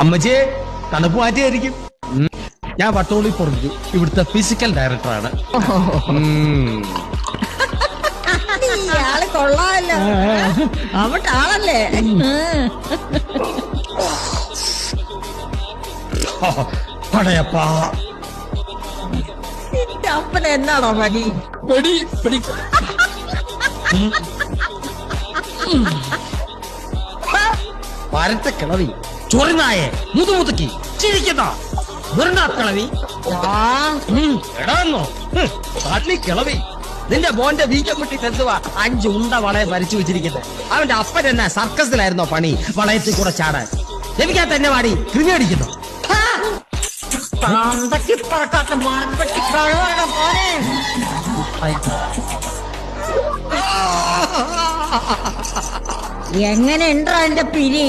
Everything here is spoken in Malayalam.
അമ്മച്ചിയെ തണുപ്പ് മാറ്റിയായിരിക്കും. ഞാൻ വട്ടോളി പറഞ്ഞു. ഇവിടുത്തെ ഫിസിക്കൽ ഡയറക്ടറാണ് കൊള്ളാമല്ലോ. അവിടെ ആളല്ലേ? പടയപ്പാ. നിന്റെ അപ്പന് എന്നാണോ പണി? പെടി പെടി. പരത്ത കിളവി ചൊറിനായെ മുതുമുതുക്കി ചിരിക്കുന്ന വെറുണ്ടാ കിളവി ആ എടാന്നോ കിളവി. നിന്റെ മോന്റെ വീക്കം വിട്ടി തെന്തുവാ? അഞ്ച് ഉണ്ട വളയെ ഭരിച്ചു വെച്ചിരിക്കുന്നത് അവന്റെ അപ്പൻ എന്നാ സർക്കസിലായിരുന്നോ പണി? വളയത്തിൽ കൂടെ ചാടാൻ. ലഭിക്കാത്ത തന്നെ വാടി. പോരെ എങ്ങനെ ഉണ്ടോ എന്റെ പിരി?